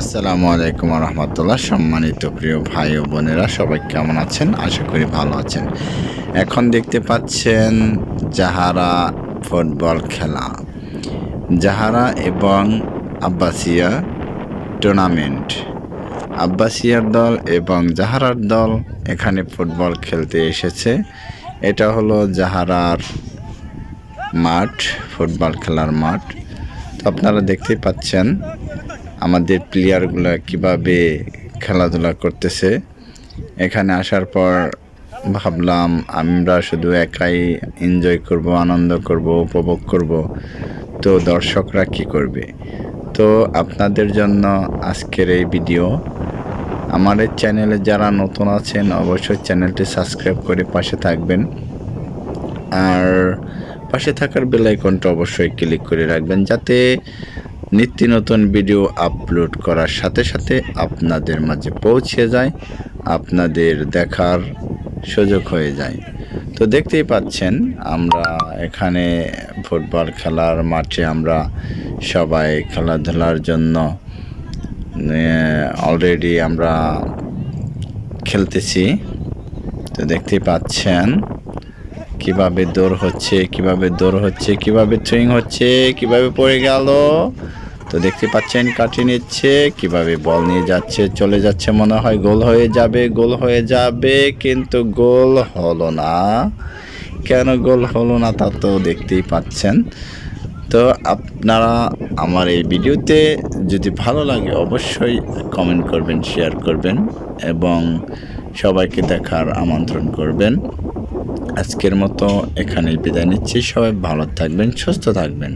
আসসালামু আলাইকুম রহমতুল্লাহ সম্মানিত প্রিয় ভাই ও বোনেরা, সবাই কেমন আছেন? আশা করি ভালো আছেন। এখন দেখতে পাচ্ছেন জাহারা ফুটবল খেলা। জাহারা এবং আব্বাসিয়া টুর্নামেন্ট। আব্বাসিয়ার দল এবং জাহারার দল এখানে ফুটবল খেলতে এসেছে। এটা হলো জাহারার মাঠ, ফুটবল খেলার মাঠ। তো আপনারা দেখতেই পাচ্ছেন আমাদের প্লেয়ারগুলো কীভাবে খেলাধুলা করতেছে। এখানে আসার পর ভাবলাম আমরা শুধু একাই এনজয় করব, আনন্দ করব, উপভোগ করব। তো দর্শকরা কি করবে? তো আপনাদের জন্য আজকের এই ভিডিও আমার এই চ্যানেলে যারা নতুন আছেন, অবশ্যই চ্যানেলটি সাবস্ক্রাইব করে পাশে থাকবেন। আর পাশে থাকার বেল আইকনটা অবশ্যই ক্লিক করে রাখবেন, যাতে নিত্য নতুন ভিডিও আপলোড করার সাথে সাথে আপনাদের মাঝে পৌঁছে যায়, আপনাদের দেখার সুযোগ হয়ে যায়। তো দেখতেই পাচ্ছেন, আমরা এখানে ফুটবল খেলার মাঠে আমরা সবাই খেলাধুলার জন্য অলরেডি আমরা খেলতেছি। তো দেখতেই পাচ্ছেন, কীভাবে দৌড় হচ্ছে, কীভাবে দৌড় হচ্ছে, কীভাবে থ্রিং হচ্ছে, কীভাবে পড়ে গেল তো দেখতে পাচ্ছেন কাটিয়ে নিচ্ছে, কীভাবে বল নিয়ে যাচ্ছে, চলে যাচ্ছে মনে হয়, গোল হয়ে যাবে, গোল হয়ে যাবে, কিন্তু গোল হলো না। কেন গোল হলো না তা তো দেখতেই পাচ্ছেন। তো আপনারা আমার এই ভিডিওতে যদি ভালো লাগে অবশ্যই কমেন্ট করবেন শেয়ার করবেন এবং সবাইকে দেখার আমন্ত্রণ করবেন। আজকের মতো এখানেই বিদায় নিচ্ছি। সবাই ভালো থাকবেন, সুস্থ থাকবেন।